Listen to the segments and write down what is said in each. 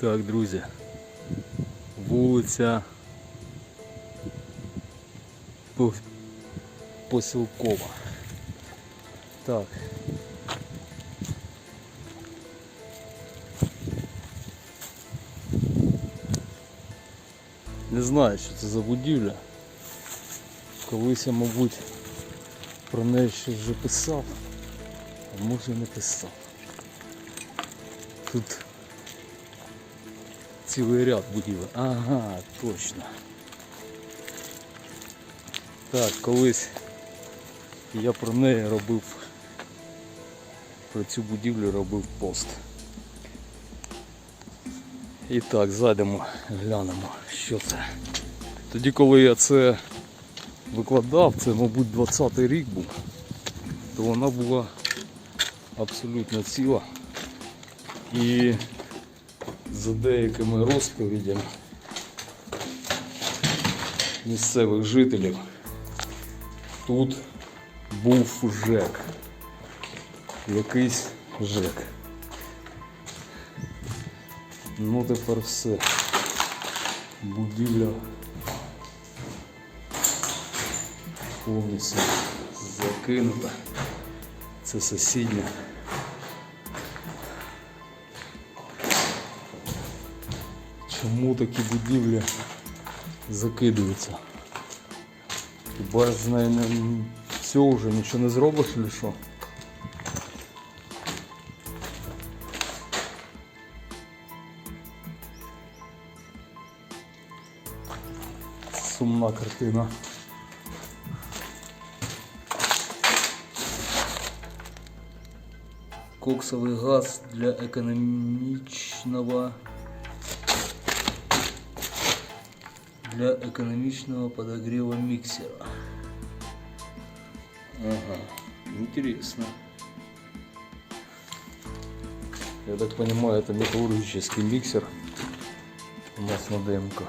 Так, друзі. Вулиця Посілкова. Так. Не знаю, що це за будівля. Колись я, мабуть, про неї щось вже писав, а може не писав. Тут цілий ряд будівель. Ага, точно. Так, колись я про неї робив, про цю будівлю робив пост. І так, зайдемо, глянемо, що це. Тоді, коли я це викладав, це, мабуть, 20-й рік був, то вона була абсолютно ціла. І за деякими розповідями місцевих жителів тут був ЖЕК. Якийсь ЖЕК. Ну тепер все. Будівля повністю закинута. Це сусідня. Чому такі будівлі закидуються? Хіба з не все вже нічого не зробиш чи що? Сумна картина. Коксовый газ для экономичного для экономичного подогрева миксера. Ага, интересно. Я так понимаю, это металлургический миксер у нас на ДМК.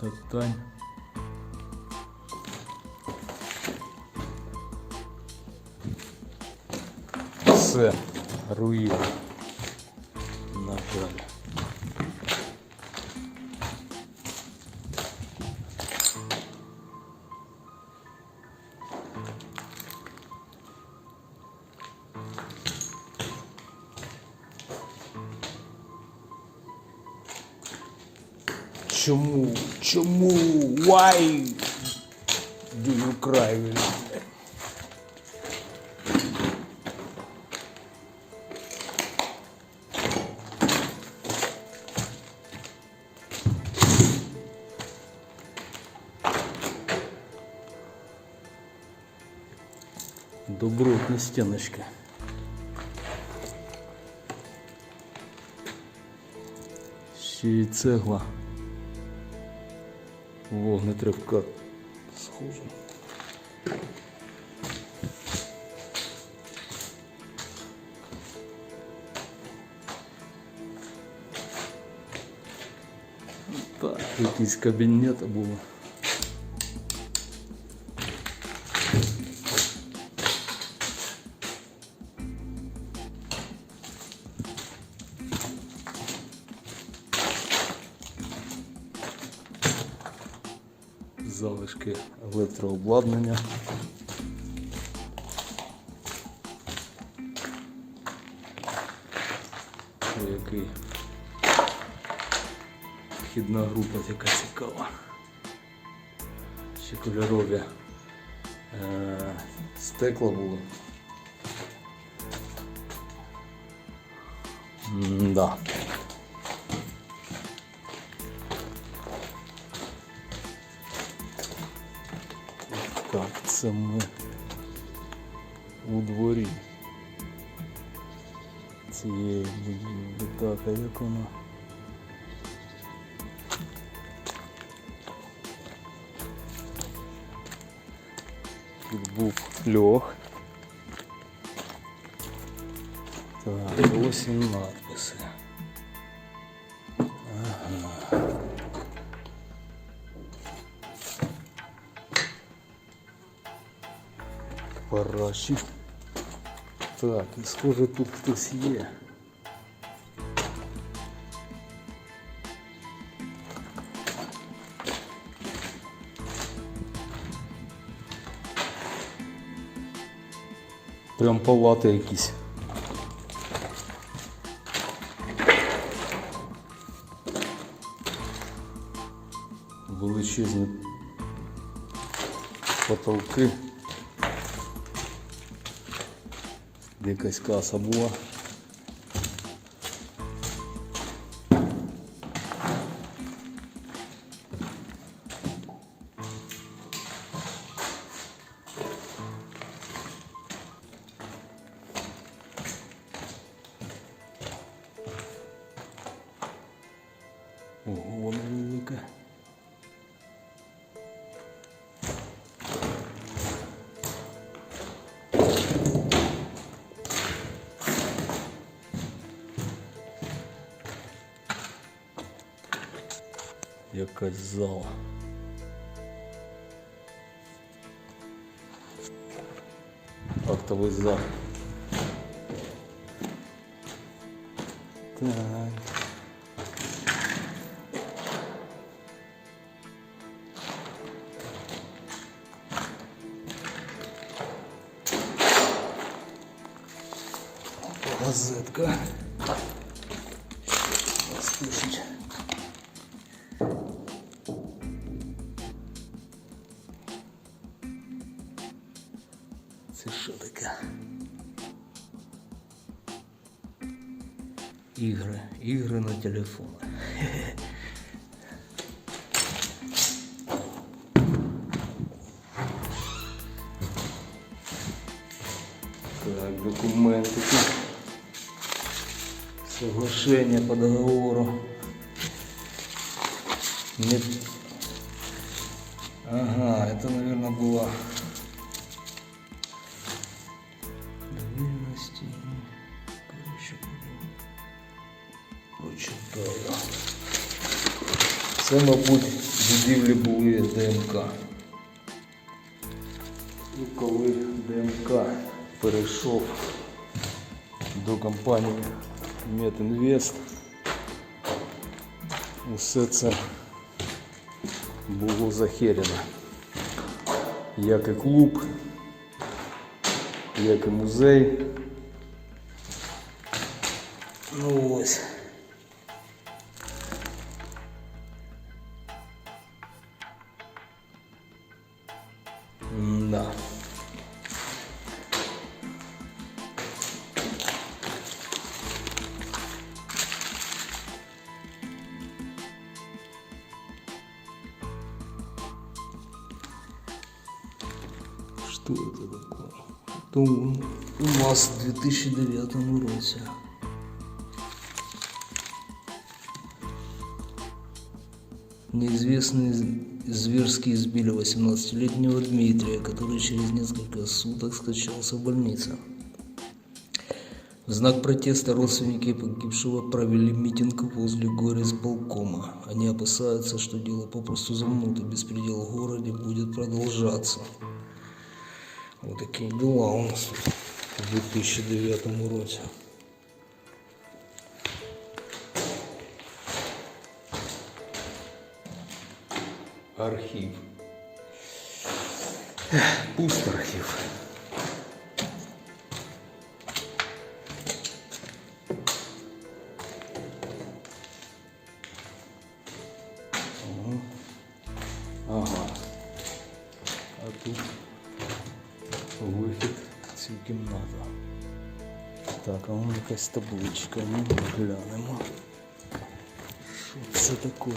Татань. Все, руїна. На жаль. Чому? Чому? Why do you cry? Добротні стіночки. Ще й цегла. Вогнетривка схожа. Так, якийсь кабінет було. Залишки електрообладнання. Ой, який вхідна група така цікава. Ще кольорові е- стекла були. М-да. Так, лісом ми у дворі цієї будівлі. Так, а як вона? Тут був льох. Так, 18. Параші. Так, і схоже тут хтось є. Прям палати якісь. Величезні потолки. Якась каса була. Ого, вона велика. искать зал. Актовый зал. Так. Розетка. Це що таке? Ігри. Ігри на телефон. Так, документики. Соглашение по договору. Нет. Ага, это, наверное, была Це, мабуть, будівлі були ДМК. І коли ДМК перейшов до компанії Метінвест, усе це було захерено. Як і клуб, як і музей. Ну ось. Да. Что это такое? Это у у нас в 2009 році. Неизвестные зверски избили 18-летнего Дмитрия, который через несколько суток скачался в больнице. В знак протеста родственники погибшего провели митинг возле горисполкома. Они опасаются, что дело попросту замнут и беспредел в городе будет продолжаться. Вот такие дела у нас в 2009 році. Архив. Пуст архив. Ага. А тут вихід цю кімнату. Так, а вон якась табличка, ну глянемо. Що це таке?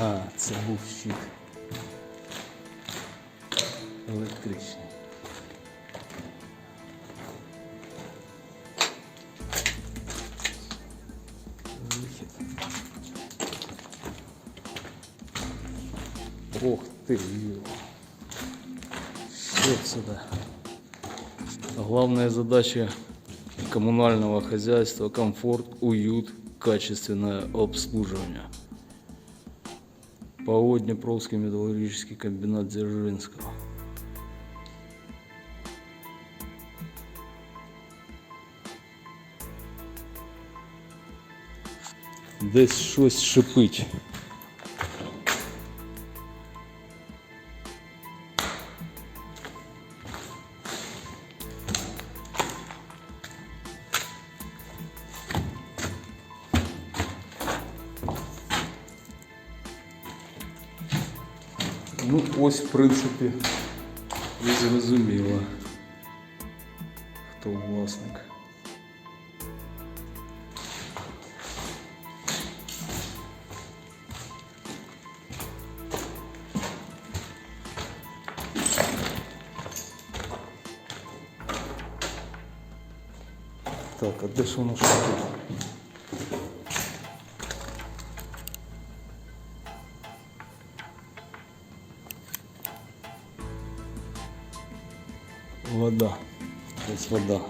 А, це був щит. Електричний. Вихід. Ох ти, йо. Что сюда? Главная задача коммунального хозяйства – комфорт, уют, качественное обслуживание. ПАО Днепровский металлургический комбинат Дзержинского. Десь щось шипить. Ось, в принципі, і зрозуміло, хто власник. Так, а де ж воно що тут? Вода. Десь вода.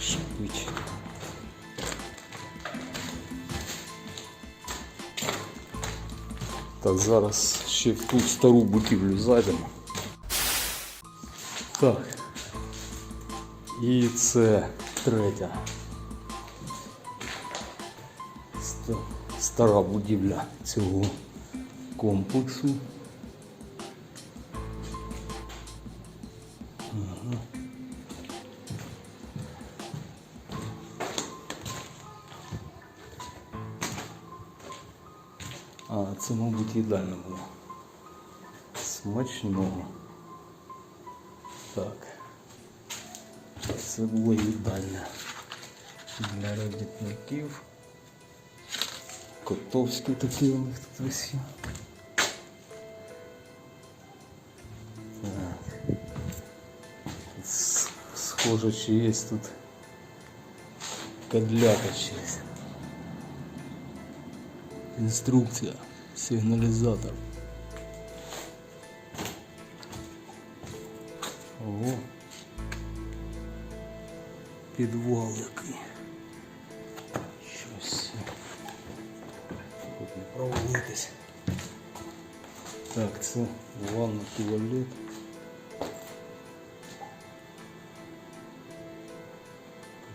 Шипить. Так, зараз ще в ту стару будівлю зайдемо. Так. І це третя. Стара будівля цього комплексу. це, мабуть, їдальня була. Смачного. Так. Це була їдальня для робітників. Котовський такий у них тут висів. Так. С- Схоже, чи є тут кадляка чиясь. Інструкція, Сигналізатор. Ого. Підвал який. Щось. Тут не провалитись. Так, це ванна туалет.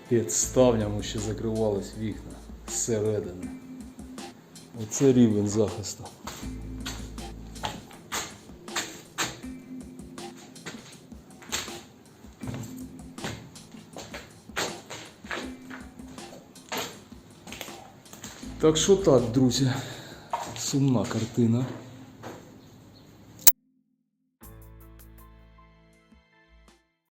Під ставнями ще закривались вікна зсередини. Оце рівень захисту. Так що так, друзі, сумна картина.